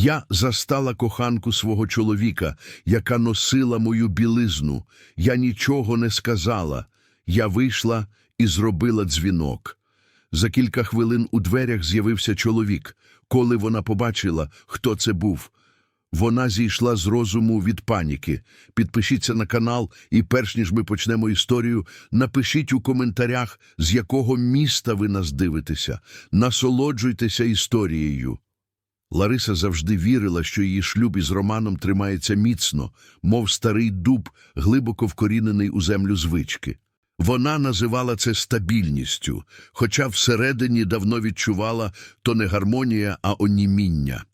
Я застала коханку свого чоловіка, яка носила мою білизну. Я нічого не сказала. Я вийшла і зробила дзвінок. За кілька хвилин у дверях з'явився чоловік. Коли вона побачила, хто це був, вона зійшла з розуму від паніки. Підпишіться на канал і перш ніж ми почнемо історію, напишіть у коментарях, з якого міста ви нас дивитеся. Насолоджуйтеся історією. Лариса завжди вірила, що її шлюб із Романом тримається міцно, мов старий дуб, глибоко вкорінений у землю звички. Вона називала це стабільністю, хоча всередині давно відчувала то не гармонія, а оніміння.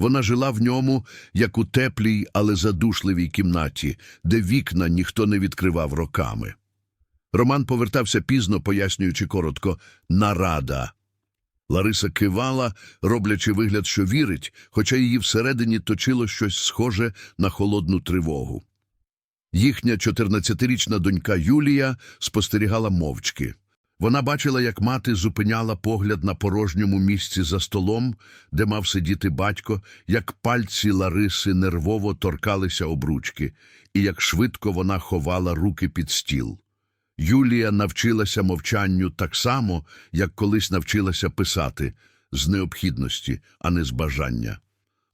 Вона жила в ньому, як у теплій, але задушливій кімнаті, де вікна ніхто не відкривав роками. Роман повертався пізно, пояснюючи коротко «нарада». Лариса кивала, роблячи вигляд, що вірить, хоча її всередині точило щось схоже на холодну тривогу. Їхня 14-річна донька Юлія спостерігала мовчки. Вона бачила, як мати зупиняла погляд на порожньому місці за столом, де мав сидіти батько, як пальці Лариси нервово торкалися обручки, і як швидко вона ховала руки під стіл. Юлія навчилася мовчанню так само, як колись навчилася писати з необхідності, а не з бажання.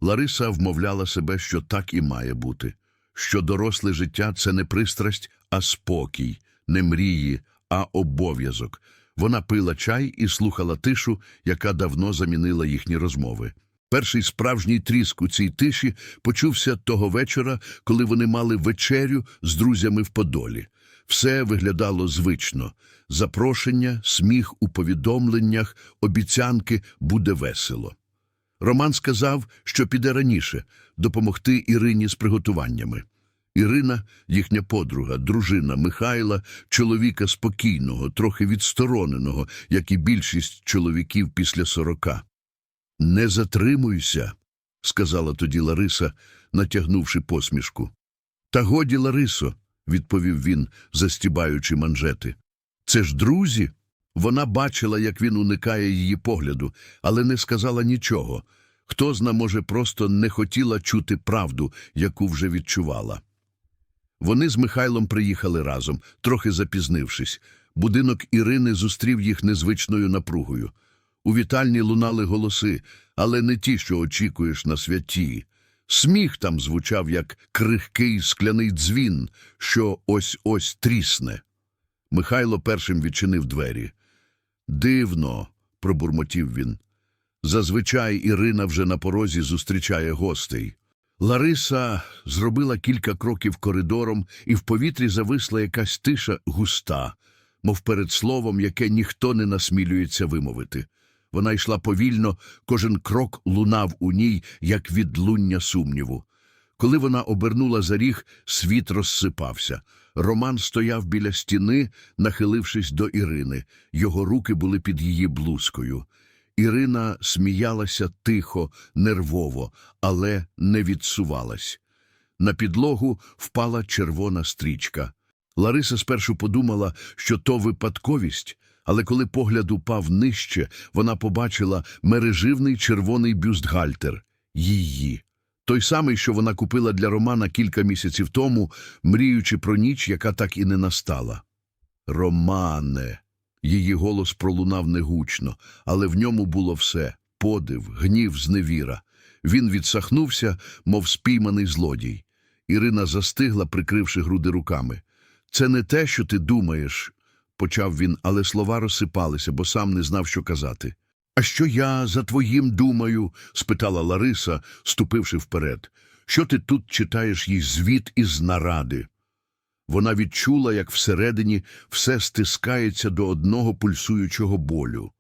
Лариса вмовляла себе, що так і має бути, що доросле життя це не пристрасть, а спокій, не мрії, а обов'язок. Вона пила чай і слухала тишу, яка давно замінила їхні розмови. Перший справжній тріск у цій тиші почувся того вечора, коли вони мали вечерю з друзями в Подолі. Все виглядало звично. Запрошення, сміх у повідомленнях, обіцянки буде весело. Роман сказав, що піде раніше допомогти Ірині з приготуваннями. Ірина, їхня подруга, дружина Михайла, чоловіка спокійного, трохи відстороненого, як і більшість чоловіків після сорока. Не затримуйся, сказала тоді Лариса, натягнувши посмішку. Та годі, Ларисо, відповів він, застібаючи манжети. Це ж друзі. Вона бачила, як він уникає її погляду, але не сказала нічого. Хто зна, може, просто не хотіла чути правду, яку вже відчувала. Вони з Михайлом приїхали разом, трохи запізнившись. Будинок Ірини зустрів їх незвичною напругою. У вітальні лунали голоси, але не ті, що очікуєш на святі. Сміх там звучав, як крихкий скляний дзвін, що ось-ось трісне. Михайло першим відчинив двері. Дивно, пробурмотів він. Зазвичай Ірина вже на порозі зустрічає гостей. Лариса зробила кілька кроків коридором, і в повітрі зависла якась тиша густа, мов перед словом, яке ніхто не насмілюється вимовити. Вона йшла повільно, кожен крок лунав у ній, як відлуння сумніву. Коли вона обернула за ріг, світ розсипався. Роман стояв біля стіни, нахилившись до Ірини. Його руки були під її блузкою. Ірина сміялася тихо, нервово, але не відсувалась. На підлогу впала червона стрічка. Лариса спершу подумала, що то випадковість, але коли погляд упав нижче, вона побачила мереживний червоний бюстгальтер – її. Той самий, що вона купила для Романа кілька місяців тому, мріючи про ніч, яка так і не настала. Романе. Її голос пролунав негучно, але в ньому було все – подив, гнів, зневіра. Він відсахнувся, мов спійманий злодій. Ірина застигла, прикривши груди руками. «Це не те, що ти думаєш», – почав він, але слова розсипалися, бо сам не знав, що казати. «А що я за твоїм думаю?» – спитала Лариса, ступивши вперед. «Що ти тут читаєш їй звіт із наради?» Вона відчула, як всередині все стискається до одного пульсуючого болю.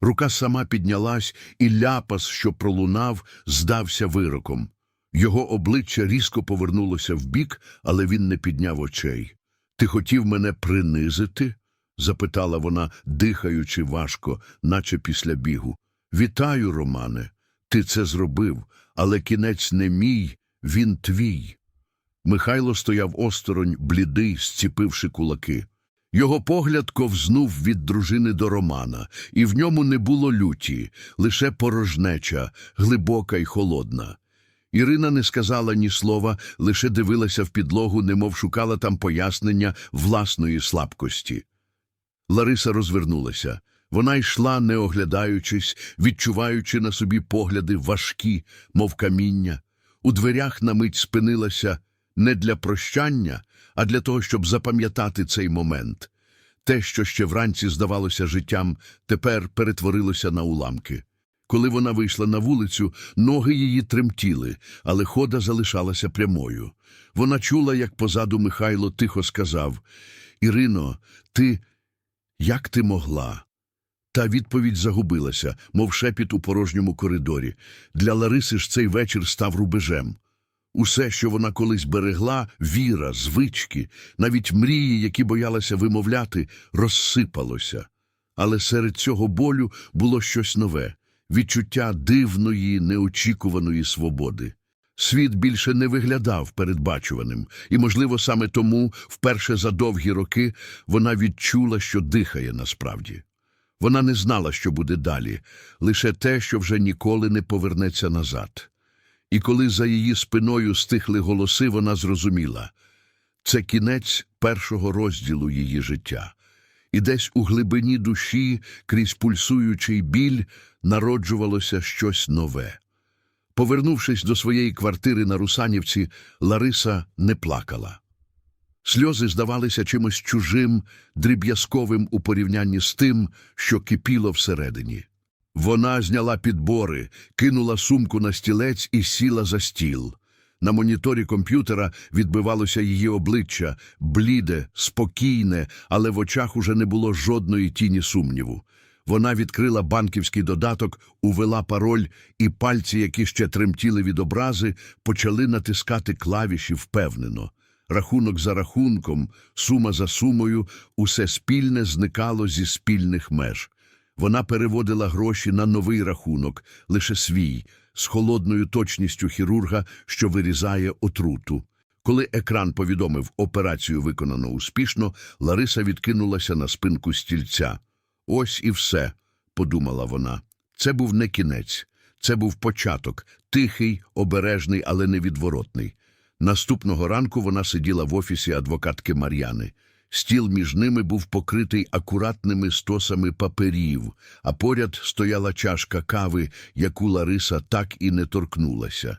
Рука сама піднялась, і ляпас, що пролунав, здався вироком. Його обличчя різко повернулося вбік, але він не підняв очей. Ти хотів мене принизити? Запитала вона, дихаючи важко, наче після бігу. Вітаю, Романе. Ти це зробив, але кінець не мій, він твій. Михайло стояв осторонь, блідий, зціпивши кулаки. Його погляд ковзнув від дружини до Романа, і в ньому не було люті, лише порожнеча, глибока й холодна. Ірина не сказала ні слова, лише дивилася в підлогу, немов шукала там пояснення власної слабкості. Лариса розвернулася. Вона йшла, не оглядаючись, відчуваючи на собі погляди важкі, мов каміння. У дверях на мить спинилася не для прощання, а для того, щоб запам'ятати цей момент. Те, що ще вранці здавалося життям, тепер перетворилося на уламки. Коли вона вийшла на вулицю, ноги її тремтіли, але хода залишалася прямою. Вона чула, як позаду Михайло тихо сказав Ірино, ти як ти могла? Та відповідь загубилася, мов шепіт у порожньому коридорі. Для Лариси ж цей вечір став рубежем. Усе, що вона колись берегла, віра, звички, навіть мрії, які боялася вимовляти, розсипалося. Але серед цього болю було щось нове відчуття дивної, неочікуваної свободи. Світ більше не виглядав передбачуваним, і, можливо, саме тому, вперше за довгі роки, вона відчула, що дихає насправді. Вона не знала, що буде далі, лише те, що вже ніколи не повернеться назад. І коли за її спиною стихли голоси, вона зрозуміла – це кінець першого розділу її життя. І десь у глибині душі, крізь пульсуючий біль, народжувалося щось нове. Повернувшись до своєї квартири на Русанівці, Лариса не плакала. Сльози здавалися чимось чужим, дріб'язковим у порівнянні з тим, що кипіло всередині. Вона зняла підбори, кинула сумку на стілець і сіла за стіл. На моніторі комп'ютера відбивалося її обличчя, бліде, спокійне, але в очах уже не було жодної тіні сумніву. Вона відкрила банківський додаток, увела пароль, і пальці, які ще тремтіли від образи, почали натискати клавіші впевнено. Рахунок за рахунком, сума за сумою, усе спільне зникало зі спільних меж. Вона переводила гроші на новий рахунок, лише свій, з холодною точністю хірурга, що вирізає отруту. Коли екран повідомив операцію виконано успішно, Лариса відкинулася на спинку стільця. Ось і все, подумала вона. Це був не кінець, це був початок, тихий, обережний, але невідворотний. Наступного ранку вона сиділа в офісі адвокатки Мар'яни. Стіл між ними був покритий акуратними стосами паперів, а поряд стояла чашка кави, яку Лариса так і не торкнулася.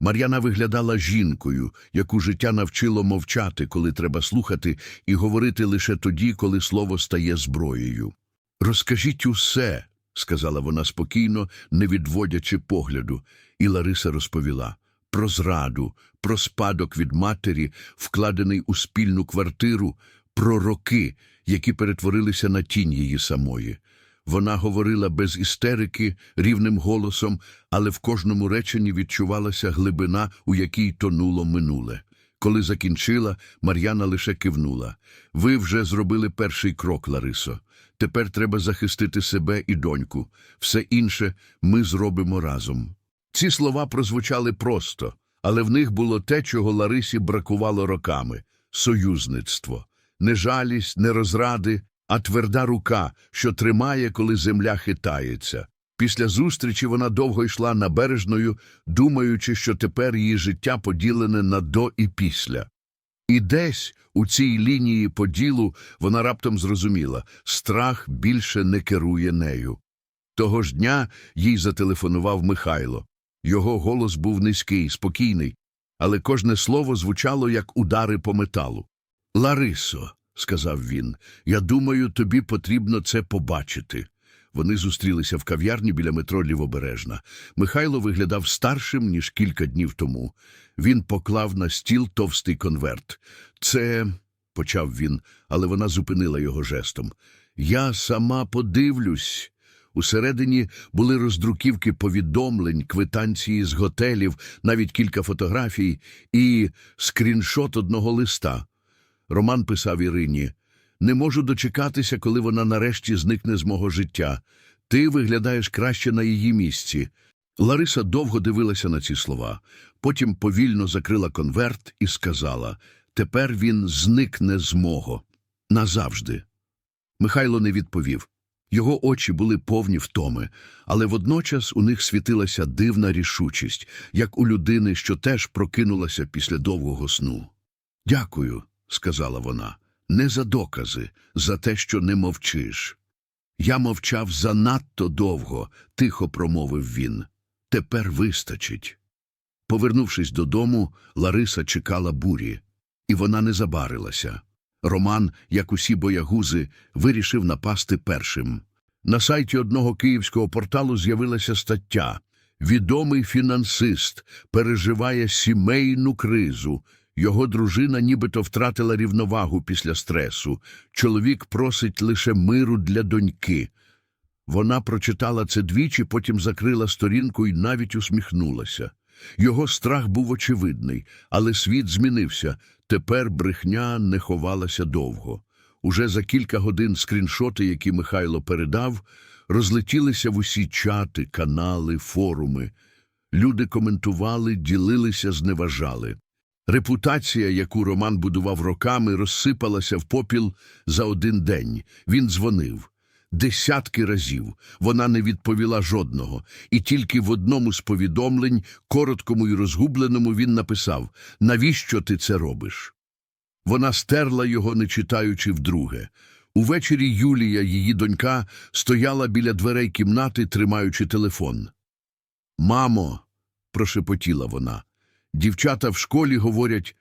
Мар'яна виглядала жінкою, яку життя навчило мовчати, коли треба слухати, і говорити лише тоді, коли слово стає зброєю. Розкажіть усе, сказала вона спокійно, не відводячи погляду, і Лариса розповіла про зраду, про спадок від матері, вкладений у спільну квартиру, про роки, які перетворилися на тінь її самої. Вона говорила без істерики, рівним голосом, але в кожному реченні відчувалася глибина, у якій тонуло минуле. Коли закінчила, Мар'яна лише кивнула. Ви вже зробили перший крок, Ларисо. Тепер треба захистити себе і доньку. Все інше ми зробимо разом. Ці слова прозвучали просто, але в них було те, чого Ларисі бракувало роками – союзництво. Не жалість, не розради, а тверда рука, що тримає, коли земля хитається. Після зустрічі вона довго йшла набережною, думаючи, що тепер її життя поділене на до і після. І десь у цій лінії поділу вона раптом зрозуміла – страх більше не керує нею. Того ж дня їй зателефонував Михайло. Його голос був низький, спокійний, але кожне слово звучало, як удари по металу. Ларисо, сказав він, я думаю, тобі потрібно це побачити. Вони зустрілися в кав'ярні біля метро Лівобережна. Михайло виглядав старшим, ніж кілька днів тому. Він поклав на стіл товстий конверт. Це, почав він, але вона зупинила його жестом. Я сама подивлюсь. Усередині були роздруківки повідомлень, квитанції з готелів, навіть кілька фотографій і скріншот одного листа. Роман писав Ірині. Не можу дочекатися, коли вона нарешті зникне з мого життя. Ти виглядаєш краще на її місці. Лариса довго дивилася на ці слова, потім повільно закрила конверт і сказала тепер він зникне з мого. Назавжди. Михайло не відповів. Його очі були повні втоми, але водночас у них світилася дивна рішучість, як у людини, що теж прокинулася після довгого сну. Дякую, сказала вона, не за докази, за те, що не мовчиш. Я мовчав занадто довго, тихо промовив він. Тепер вистачить. Повернувшись додому, Лариса чекала бурі, і вона не забарилася. Роман, як усі боягузи, вирішив напасти першим. На сайті одного київського порталу з'явилася стаття «Відомий фінансист переживає сімейну кризу. Його дружина нібито втратила рівновагу після стресу. Чоловік просить лише миру для доньки. Вона прочитала це двічі, потім закрила сторінку і навіть усміхнулася. Його страх був очевидний, але світ змінився. Тепер брехня не ховалася довго. Уже за кілька годин скріншоти, які Михайло передав, розлетілися в усі чати, канали, форуми. Люди коментували, ділилися, зневажали. Репутація, яку Роман будував роками, розсипалася в попіл за один день. Він дзвонив. Десятки разів вона не відповіла жодного, і тільки в одному з повідомлень, короткому і розгубленому, він написав «Навіщо ти це робиш?». Вона стерла його, не читаючи вдруге. Увечері Юлія, її донька, стояла біля дверей кімнати, тримаючи телефон. Мамо, прошепотіла вона, дівчата в школі говорять,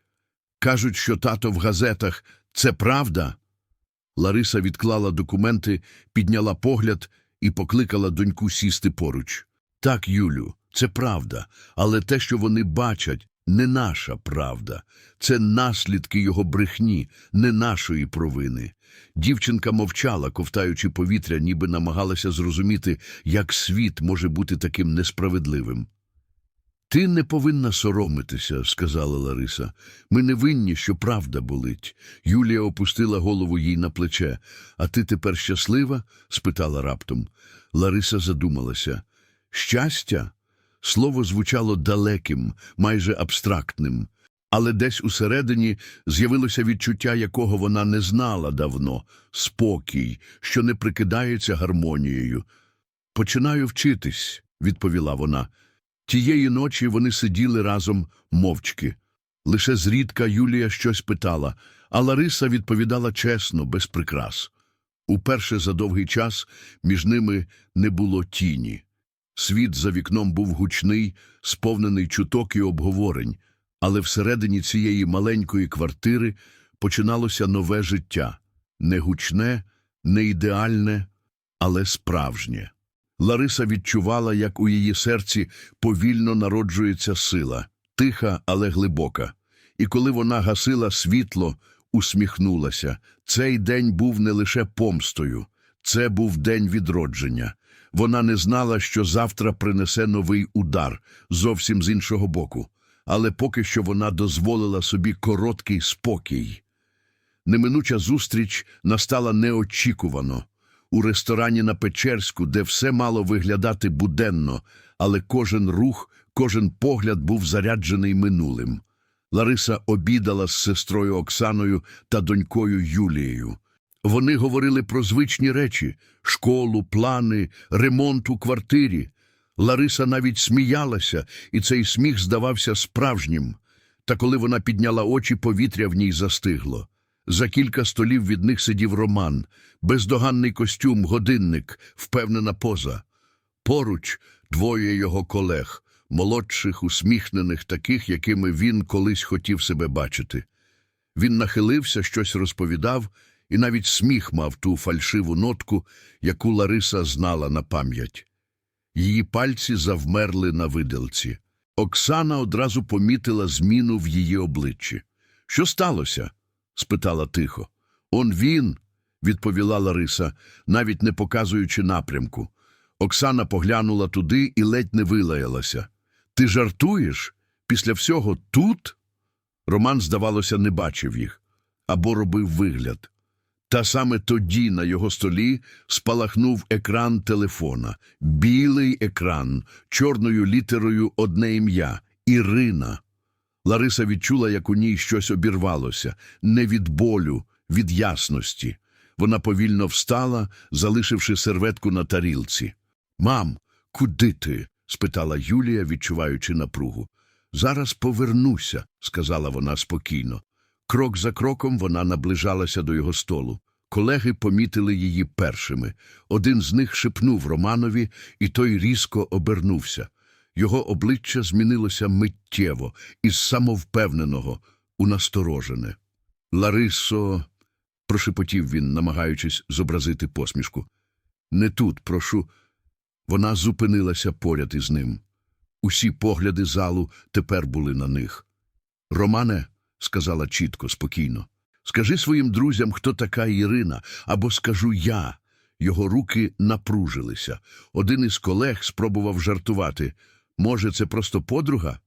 кажуть, що тато в газетах це правда. Лариса відклала документи, підняла погляд і покликала доньку сісти поруч. Так, Юлю, це правда, але те, що вони бачать, не наша правда. Це наслідки його брехні, не нашої провини. Дівчинка мовчала, ковтаючи повітря, ніби намагалася зрозуміти, як світ може бути таким несправедливим. Ти не повинна соромитися, сказала Лариса. Ми не винні, що правда болить. Юлія опустила голову їй на плече. А ти тепер щаслива? спитала раптом. Лариса задумалася. Щастя? Слово звучало далеким, майже абстрактним, але десь усередині з'явилося відчуття, якого вона не знала давно спокій, що не прикидається гармонією. Починаю вчитись, відповіла вона. Тієї ночі вони сиділи разом мовчки. Лише зрідка Юлія щось питала, а Лариса відповідала чесно, без прикрас. Уперше за довгий час між ними не було тіні. Світ за вікном був гучний, сповнений чуток і обговорень, але всередині цієї маленької квартири починалося нове життя не гучне, не ідеальне, але справжнє. Лариса відчувала, як у її серці повільно народжується сила, тиха, але глибока. І коли вона гасила світло, усміхнулася. Цей день був не лише помстою, це був день відродження. Вона не знала, що завтра принесе новий удар зовсім з іншого боку, але поки що вона дозволила собі короткий спокій. Неминуча зустріч настала неочікувано. У ресторані на Печерську, де все мало виглядати буденно, але кожен рух, кожен погляд був заряджений минулим. Лариса обідала з сестрою Оксаною та донькою Юлією. Вони говорили про звичні речі школу, плани, ремонт у квартирі. Лариса навіть сміялася, і цей сміх здавався справжнім. Та коли вона підняла очі, повітря в ній застигло. За кілька столів від них сидів Роман, бездоганний костюм, годинник, впевнена поза. Поруч двоє його колег, молодших, усміхнених, таких, якими він колись хотів себе бачити. Він нахилився, щось розповідав, і навіть сміх мав ту фальшиву нотку, яку Лариса знала на пам'ять. Її пальці завмерли на виделці. Оксана одразу помітила зміну в її обличчі. Що сталося? Спитала тихо. Он він, відповіла Лариса, навіть не показуючи напрямку. Оксана поглянула туди і ледь не вилаялася. Ти жартуєш? Після всього тут? Роман, здавалося, не бачив їх або робив вигляд. Та саме тоді на його столі спалахнув екран телефона, білий екран, чорною літерою одне ім'я Ірина. Лариса відчула, як у ній щось обірвалося, не від болю, від ясності. Вона повільно встала, залишивши серветку на тарілці. Мам, куди ти? спитала Юлія, відчуваючи напругу. Зараз повернуся, сказала вона спокійно. Крок за кроком вона наближалася до його столу. Колеги помітили її першими. Один з них шепнув Романові, і той різко обернувся. Його обличчя змінилося миттєво, із самовпевненого у насторожене. Ларисо, прошепотів він, намагаючись зобразити посмішку. Не тут, прошу. Вона зупинилася поряд із ним. Усі погляди залу тепер були на них. Романе, сказала чітко, спокійно, скажи своїм друзям, хто така Ірина, або скажу я. Його руки напружилися. Один із колег спробував жартувати. Може, це просто подруга?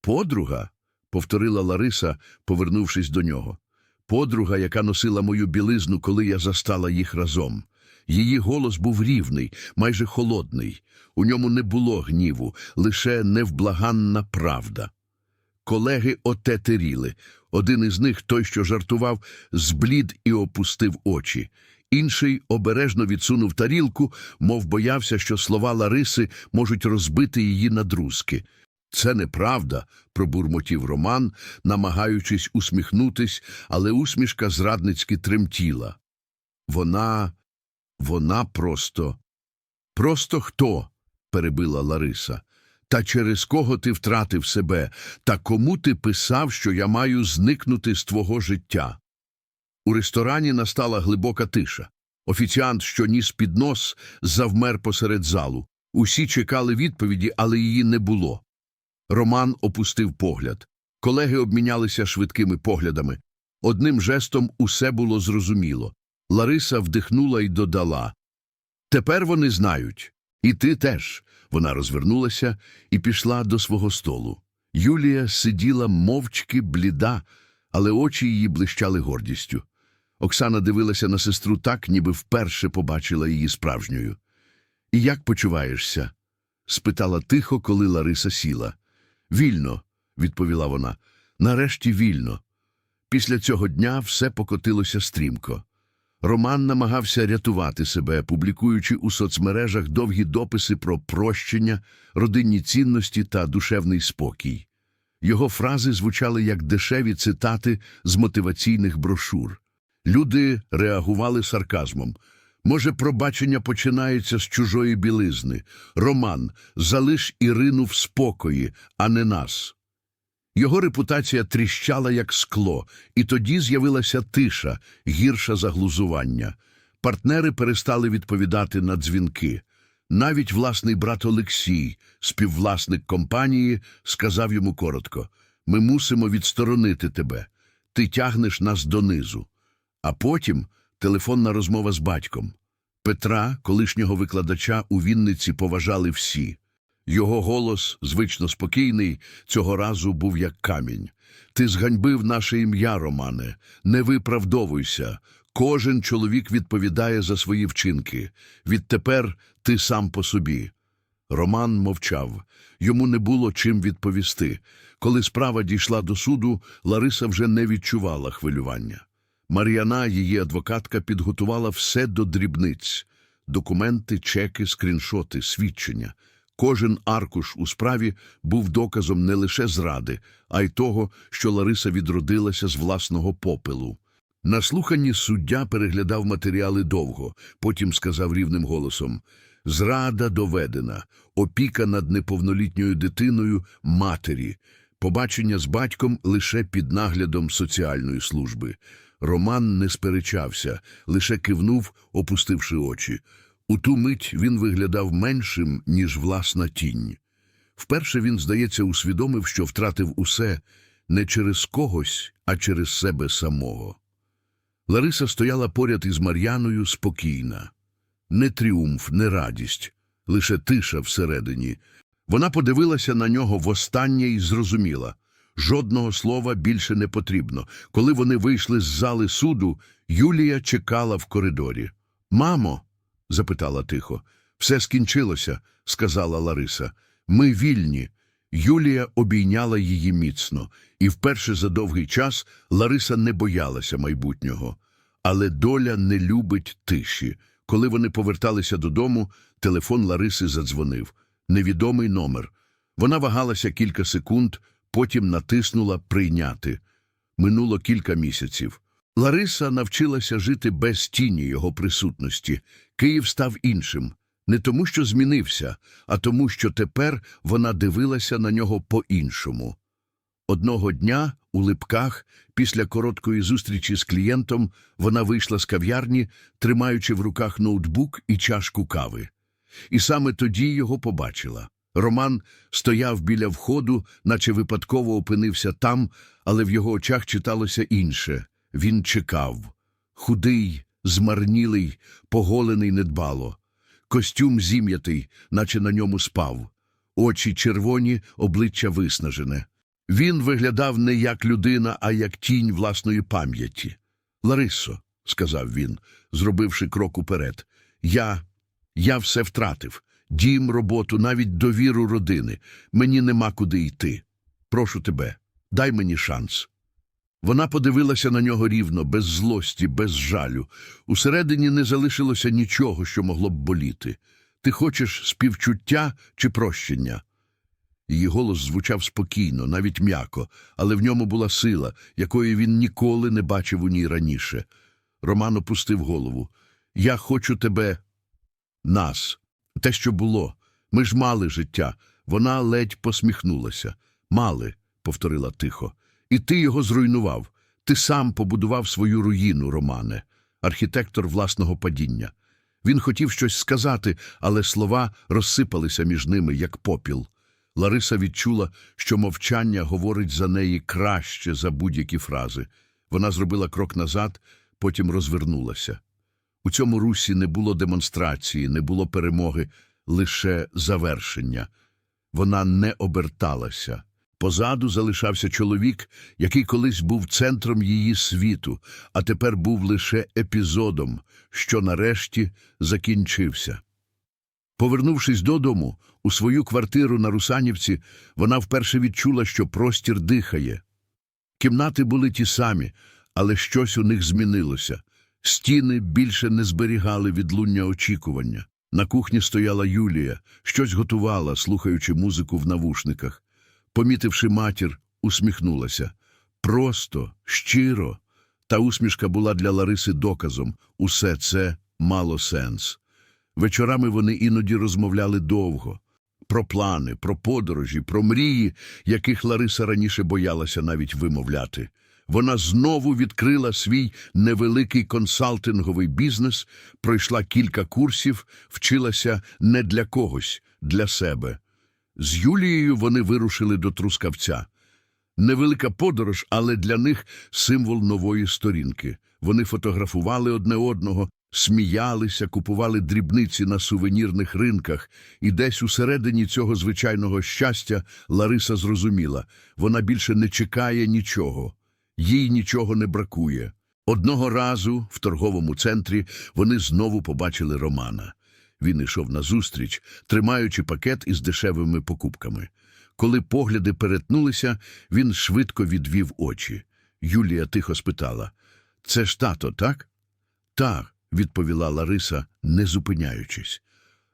Подруга? повторила Лариса, повернувшись до нього. Подруга, яка носила мою білизну, коли я застала їх разом. Її голос був рівний, майже холодний. У ньому не було гніву, лише невблаганна правда. Колеги отетеріли. Один із них, той, що жартував, зблід і опустив очі. Інший обережно відсунув тарілку, мов боявся, що слова Лариси можуть розбити її на друзки. Це неправда, пробурмотів Роман, намагаючись усміхнутись, але усмішка зрадницьки тремтіла. Вона, вона просто. Просто хто? перебила Лариса. Та через кого ти втратив себе, та кому ти писав, що я маю зникнути з твого життя? У ресторані настала глибока тиша. Офіціант, що ніс піднос, завмер посеред залу. Усі чекали відповіді, але її не було. Роман опустив погляд. Колеги обмінялися швидкими поглядами. Одним жестом усе було зрозуміло. Лариса вдихнула і додала. Тепер вони знають. І ти теж. Вона розвернулася і пішла до свого столу. Юлія сиділа мовчки бліда, але очі її блищали гордістю. Оксана дивилася на сестру так, ніби вперше побачила її справжньою. І як почуваєшся? спитала тихо, коли Лариса сіла. Вільно, відповіла вона. Нарешті вільно. Після цього дня все покотилося стрімко. Роман намагався рятувати себе, публікуючи у соцмережах довгі дописи про прощення, родинні цінності та душевний спокій. Його фрази звучали як дешеві цитати з мотиваційних брошур. Люди реагували сарказмом. Може, пробачення починається з чужої білизни. Роман, залиш Ірину в спокої, а не нас. Його репутація тріщала, як скло, і тоді з'явилася тиша, гірша за глузування. Партнери перестали відповідати на дзвінки. Навіть власний брат Олексій, співвласник компанії, сказав йому коротко «Ми мусимо відсторонити тебе. Ти тягнеш нас донизу». А потім телефонна розмова з батьком. Петра, колишнього викладача, у Вінниці поважали всі. Його голос, звично спокійний, цього разу був як камінь. Ти зганьбив наше ім'я, Романе, не виправдовуйся. Кожен чоловік відповідає за свої вчинки. Відтепер ти сам по собі. Роман мовчав. Йому не було чим відповісти. Коли справа дійшла до суду, Лариса вже не відчувала хвилювання. Мар'яна, її адвокатка, підготувала все до дрібниць документи, чеки, скріншоти, свідчення. Кожен аркуш у справі був доказом не лише зради, а й того, що Лариса відродилася з власного попелу. На слуханні суддя переглядав матеріали довго, потім сказав рівним голосом «Зрада доведена, опіка над неповнолітньою дитиною матері, побачення з батьком лише під наглядом соціальної служби». Роман не сперечався, лише кивнув, опустивши очі. У ту мить він виглядав меншим, ніж власна тінь. Вперше він, здається, усвідомив, що втратив усе не через когось, а через себе самого. Лариса стояла поряд із Мар'яною спокійна. Не тріумф, не радість, лише тиша всередині. Вона подивилася на нього востаннє і зрозуміла. Жодного слова більше не потрібно. Коли вони вийшли з зали суду, Юлія чекала в коридорі. Мамо, запитала тихо. Все скінчилося, сказала Лариса. Ми вільні. Юлія обійняла її міцно, і вперше за довгий час Лариса не боялася майбутнього. Але доля не любить тиші. Коли вони поверталися додому, телефон Лариси задзвонив. Невідомий номер. Вона вагалася кілька секунд, потім натиснула «Прийняти». Минуло кілька місяців. Лариса навчилася жити без тіні його присутності. Київ став іншим. Не тому, що змінився, а тому, що тепер вона дивилася на нього по-іншому. Одного дня у Липках, після короткої зустрічі з клієнтом, вона вийшла з кав'ярні, тримаючи в руках ноутбук і чашку кави. І саме тоді його побачила. Роман стояв біля входу, наче випадково опинився там, але в його очах читалося інше. Він чекав. Худий, змарнілий, поголений недбало. Костюм зім'ятий, наче на ньому спав. Очі червоні, обличчя виснажене. Він виглядав не як людина, а як тінь власної пам'яті. Ларисо, сказав він, зробивши крок уперед, я, я все втратив. Дім, роботу, навіть довіру родини. Мені нема куди йти. Прошу тебе, дай мені шанс. Вона подивилася на нього рівно, без злості, без жалю. Усередині не залишилося нічого, що могло б боліти. Ти хочеш співчуття чи прощення? Її голос звучав спокійно, навіть м'яко, але в ньому була сила, якої він ніколи не бачив у ній раніше. Роман опустив голову. Я хочу тебе, нас, те, що було. Ми ж мали життя. Вона ледь посміхнулася. Мали, повторила тихо. І ти його зруйнував. Ти сам побудував свою руїну, Романе, архітектор власного падіння. Він хотів щось сказати, але слова розсипалися між ними, як попіл. Лариса відчула, що мовчання говорить за неї краще за будь-які фрази. Вона зробила крок назад, потім розвернулася. У цьому русі не було демонстрації, не було перемоги, лише завершення. Вона не оберталася. Позаду залишався чоловік, який колись був центром її світу, а тепер був лише епізодом, що нарешті закінчився. Повернувшись додому, у свою квартиру на Русанівці, вона вперше відчула, що простір дихає. Кімнати були ті самі, але щось у них змінилося. Стіни більше не зберігали відлуння очікування. На кухні стояла Юлія, щось готувала, слухаючи музику в навушниках. Помітивши матір, усміхнулася. Просто, щиро. Та усмішка була для Лариси доказом. Усе це мало сенс. Вечорами вони іноді розмовляли довго. Про плани, про подорожі, про мрії, яких Лариса раніше боялася навіть вимовляти. Вона знову відкрила свій невеликий консалтинговий бізнес, пройшла кілька курсів, вчилася не для когось, для себе. З Юлією вони вирушили до Трускавця. Невелика подорож, але для них символ нової сторінки. Вони фотографували одне одного, сміялися, купували дрібниці на сувенірних ринках, і десь усередині цього звичайного щастя Лариса зрозуміла – вона більше не чекає нічого, їй нічого не бракує. Одного разу в торговому центрі вони знову побачили Романа. Він йшов назустріч, тримаючи пакет із дешевими покупками. Коли погляди перетнулися, він швидко відвів очі. Юлія тихо спитала «Це ж тато, так?» «Так», – відповіла Лариса, не зупиняючись.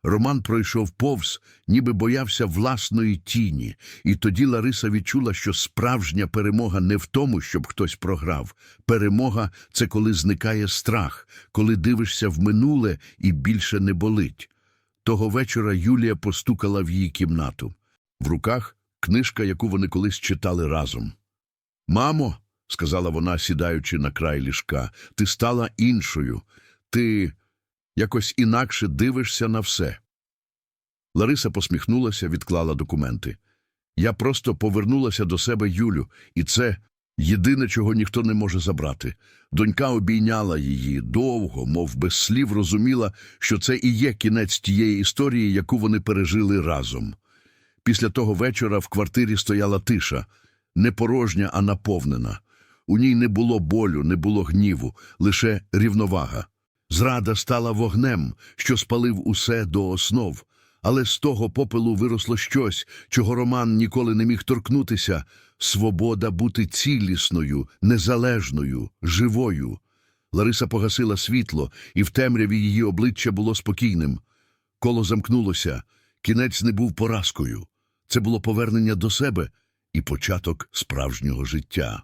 Роман пройшов повз, ніби боявся власної тіні, і тоді Лариса відчула, що справжня перемога не в тому, щоб хтось програв. Перемога – це коли зникає страх, коли дивишся в минуле і більше не болить. Того вечора Юлія постукала в її кімнату. В руках книжка, яку вони колись читали разом. «Мамо», – сказала вона, сідаючи на край ліжка, – «ти стала іншою. Ти якось інакше дивишся на все». Лариса посміхнулася, відклала документи. «Я просто повернулася до себе Юлю, і це єдине, чого ніхто не може забрати». Донька обійняла її довго, мов без слів розуміла, що це і є кінець тієї історії, яку вони пережили разом. Після того вечора в квартирі стояла тиша, не порожня, а наповнена. У ній не було болю, не було гніву, лише рівновага. Зрада стала вогнем, що спалив усе до основ, але з того попелу виросло щось, чого Роман ніколи не міг торкнутися – свобода бути цілісною, незалежною, живою. Лариса погасила світло, і в темряві її обличчя було спокійним. Коло замкнулося, кінець не був поразкою. Це було повернення до себе і початок справжнього життя.